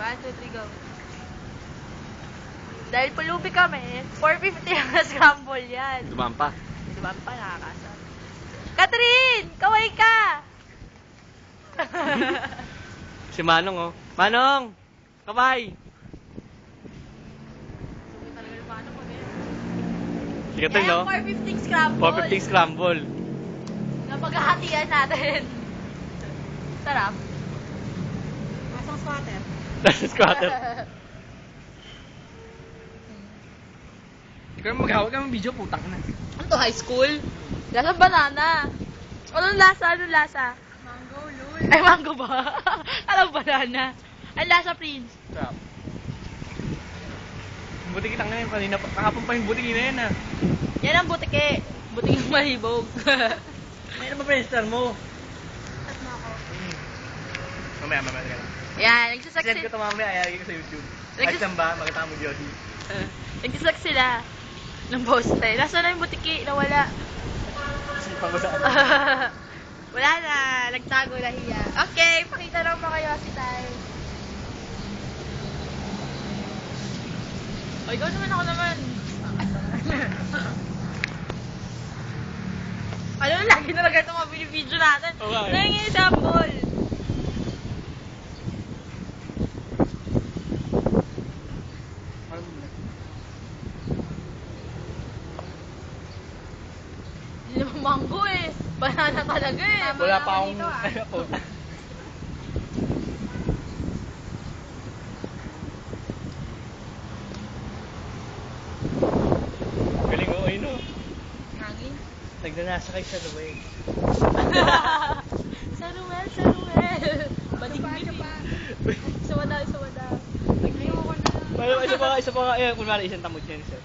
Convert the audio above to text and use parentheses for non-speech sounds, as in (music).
One, two, three, go. Dahil pulubi kami, 450 ang (laughs) scramble yan. Dumaan pa. Ba pa nakakasar? Catherine! Kaway ka! (laughs) Si Manong, oh. Manong! Kabay! Sige to, no? Kaya 450 scramble. 450 scramble. Napaghahatian natin. (laughs) Sarap. Masang squatter. Tapos squatter. Ikaw maghawak ka ng video, putang na. Ano to, high school? Lasa banana. Anong lasa? Anong lasa? Mango, lul. Ay, mango ba? (laughs) Alam banana. Ang lasa, Prince. Stop. Buti kitang ngayon, kanina pa, kahapon pa yung buti na yan, ah. Yan ang butike. Butike ng malibog. (laughs) Ano ba pa mo? Mamaya, mamaya, mamaya. Yan, Send nagsasaksi. ko ito mamaya, ayari ko sa YouTube. Like- Kahit saan ba, makita mo Jody. Uh, nagsasaksi sila ng poste. Nasaan na yung butike? Nawala. Sipang ko saan. Wala na. Nagtago na hiya. Okay, pakita lang mo kayo si Tay. O, ikaw naman ako naman. (laughs) ano lagi na lang ito mga video natin? Nga eh. Nangingin mango eh. Banana talaga eh. Wala pa akong... Dito, ah. Puta. Galing ko, ayun o. Hangin. Nagnanasakay sa Dubai. (laughs) sa Ruel, sa Ruel. Pa. Isa wala, isa wala. Ayoko na. Isa pa, isa pa, eh, kunwari isang tamod yan, sir.